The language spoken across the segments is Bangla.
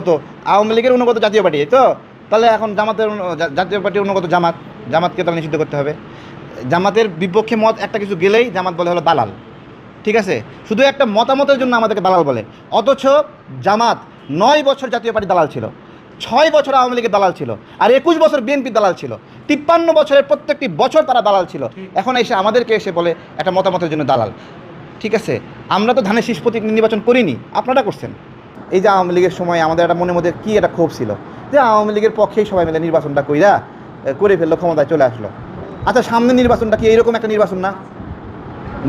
তো আওয়ামী লীগের অনুগত জাতীয় পার্টি তো? তাহলে এখন জামাতের জাতীয় পার্টির অনুগত জামাত, জামাতকে তাহলে নিষিদ্ধ করতে হবে। জামাতের বিপক্ষে মত একটা কিছু গেলেই জামাত বলে হলো দালাল। ঠিক আছে? শুধু একটা মতামতের জন্য আমাদেরকে দালাল বলে। অথচ জামাত নয় বছর জাতীয় পার্টি দালাল ছিল। ছয় বছর আওয়ামী লীগের দালাল ছিল। আর একুশ বছর বিএনপি দালাল ছিল। তিপ্পান্ন বছরের প্রত্যেকটি বছর তারা দালাল ছিল। এখন এসে আমাদেরকে এসে বলে একটা মতামতের জন্য দালাল। ঠিক আছে? আমরা তো ধানের শীষ নির্বাচন করিনি। আপনারা করছেন। এই যে আওয়ামী লীগের সময় আমাদের একটা মনের মধ্যে কী একটা ক্ষোভ ছিল? যে আওয়ামী লীগের পক্ষেই সবাই মিলে নির্বাচনটা কইরা করে ফেলল ক্ষমতায় চলে আসলো। আচ্ছা সামনে নির্বাচনটা কি এইরকম একটা নির্বাচন না?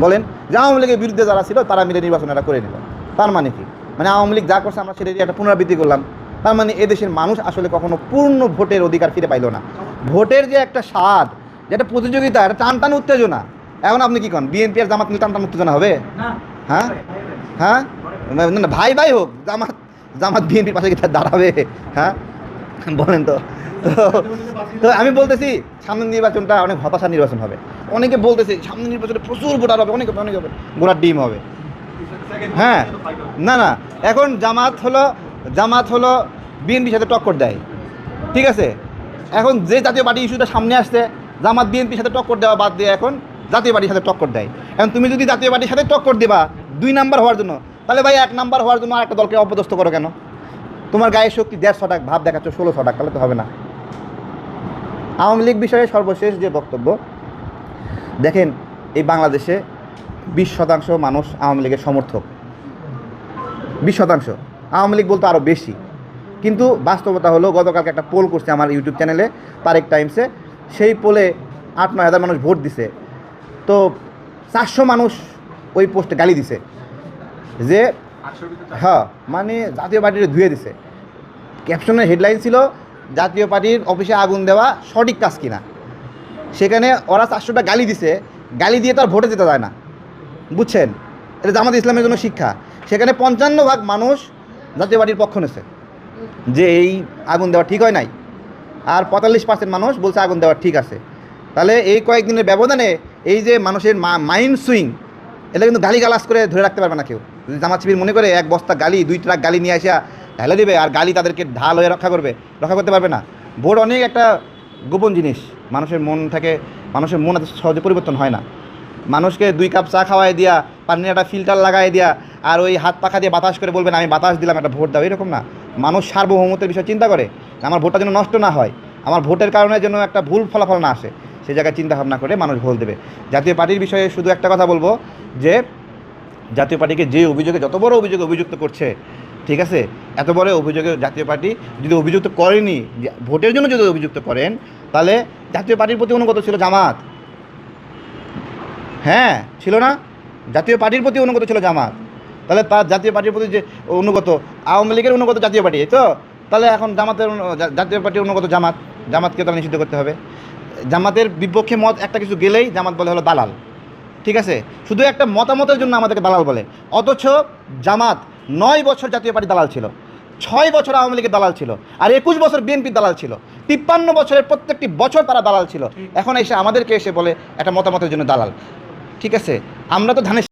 বলেন যে আওয়ামী লীগের বিরুদ্ধে যারা ছিল তারা মিলে নির্বাচনটা করে নিল। তার মানে কি? মানে আওয়ামী লীগ যা করছে আমরা সেটাই একটা পুনরাবৃত্তি করলাম। তার মানে এদেশের মানুষ আসলে কখনো পূর্ণ ভোটের অধিকার ফিরে পাইলো না। ভোটের যে একটা স্বাদ যে একটা প্রতিযোগিতা একটা টান টান উত্তেজনা এখন আপনি কি করেন বিএনপি আর জামাত মিলে টান টান উত্তেজনা হবে? হ্যাঁ? হ্যাঁ? না না, ভাই ভাই হোক জামাত জামাত বিএনপির পাশে তার দাঁড়াবে? হ্যাঁ? বলেন তো। তো- আমি বলতেছি সামনের নির্বাচনটা অনেক হতাশার নির্বাচন হবে। অনেকে বলতেছে সামনের নির্বাচনে প্রচুর ভোটার হবে অনেক অনেক হবে গোড়ার ডিম হবে। হ্যাঁ? না না এখন জামাত হলো জামাত হলো বিএনপির সাথে টক্কর দেয়। ঠিক আছে? এখন যে জাতীয় পার্টি ইস্যুটা সামনে আসছে জামাত বিএনপির সাথে টক্কর দেওয়া বাদ দিয়ে এখন জাতীয় পার্টির সাথে টক্কর দেয়। এখন তুমি যদি জাতীয় পার্টির সাথে টক্কর দেবা দুই নাম্বার হওয়ার জন্য তাহলে ভাই এক নাম্বার হওয়ার জন্য আরেকটা দলকে অপদস্থ করো কেন? তোমার গায়ে শক্তি দেড়শো টাকা ভাব দেখাচ্ছ ষোলোশো টাকা তাহলে তো হবে না। আওয়ামী লীগ বিষয়ে সর্বশেষ যে বক্তব্য, দেখেন এই বাংলাদেশে বিশ শতাংশ মানুষ আওয়ামী লীগের সমর্থক। বিশ শতাংশ। আওয়ামী লীগ বলতে আরও বেশি। কিন্তু বাস্তবতা হলো, গতকালকে একটা পোল করছে আমার ইউটিউব চ্যানেলে, তারেক টাইমসে। সেই পোলে আট, নয় হাজার মানুষ ভোট দিছে। তো চারশো মানুষ ওই পোস্টে গালি দিছে। যে হ্যাঁ মানে জাতীয় পার্টির ধুয়ে দিছে। ক্যাপশনের হেডলাইন ছিল, জাতীয় পার্টির অফিসে আগুন দেওয়া সঠিক কাজ কিনা। সেখানে ওরা চারশোটা গালি দিছে, গালি দিয়ে তার ভোটে যেতে যায় না। বুঝছেন? এটা জামাত ইসলামের জন্য শিক্ষা। সেখানে পঞ্চান্ন ভাগ মানুষ জাতীয় পার্টির পক্ষ নেছে, যে এই আগুন দেওয়া ঠিক হয় নাই। আর পঁয়তাল্লিশ পার্সেন্ট মানুষ বলছে আগুন দেওয়া ঠিক আছে। তাহলে এই কয়েকদিনের ব্যবধানে এই যে মানুষের মাইন্ড সুইং এটা কিন্তু গালি গালাস করে ধরে রাখতে পারবে না কেউ। যদি জামাত শিবির মনে করে এক বস্তা গালি, দুই ট্রাক গালি নিয়ে আসা ঢালে দেবে আর গালি তাদেরকে ঢাল হয়ে রক্ষা করবে, রক্ষা করতে পারবে না। ভোট অনেক একটা গোপন জিনিস। মানুষের মন থেকে, মানুষের মন এত সহজে পরিবর্তন হয় না। মানুষকে দুই কাপ চা খাওয়াই দিয়া, পানির একটা ফিল্টার লাগাই দিয়া আর ওই হাত পাখা দিয়ে বাতাস করে বলবেন আমি বাতাস দিলাম, একটা ভোট দাও। এরকম না। মানুষ সার্বভৌমত্বের বিষয়ে চিন্তা করে আমার ভোটটা যেন নষ্ট না হয়। আমার ভোটের কারণে যেন একটা ভুল ফলাফল না আসে। সেই জায়গায় চিন্তা ভাবনা করে মানুষ ভোট দেবে। জাতীয় পার্টির বিষয়ে শুধু একটা কথা বলব যে, জাতীয় পার্টিকে যে অভিযোগে, যত বড় অভিযোগে অভিযুক্ত করছে, ঠিক আছে? এত বড় অভিযোগে জাতীয় পার্টি যদি অভিযুক্ত করেনি ভোটের জন্য যদি অভিযুক্ত করেন, তাহলে জাতীয় পার্টির প্রতি অনুগত ছিল জামাত। হ্যাঁ ছিল না? জাতীয় পার্টির প্রতি অনুগত ছিল জামাত। তাহলে তার জাতীয় পার্টির প্রতি যে অনুগত, আওয়ামী লীগের অনুগত জাতীয় পার্টি তো? তাহলে এখন জামাতের জাতীয় পার্টির অনুগত জামাত জামাতকে তাহলে নিষিদ্ধ করতে হবে। জামাতের বিপক্ষে মত একটা কিছু গেলেই জামাত বলে হলো দালাল। ঠিক আছে? শুধু একটা মতামতের জন্য আমাদেরকে দালাল বলে। অথচ জামাত নয় বছর জাতীয় পার্টি দালাল ছিল। ছয় বছর আওয়ামী লীগের দালাল ছিল। আর একুশ বছর বিএনপির দালাল ছিল। তিপ্পান্ন বছরের প্রত্যেকটি বছর তারা দালাল ছিল। এখন এসে আমাদেরকে এসে বলে একটা মতামতের জন্য দালাল। ঠিক আছে? আমরা তো ধানের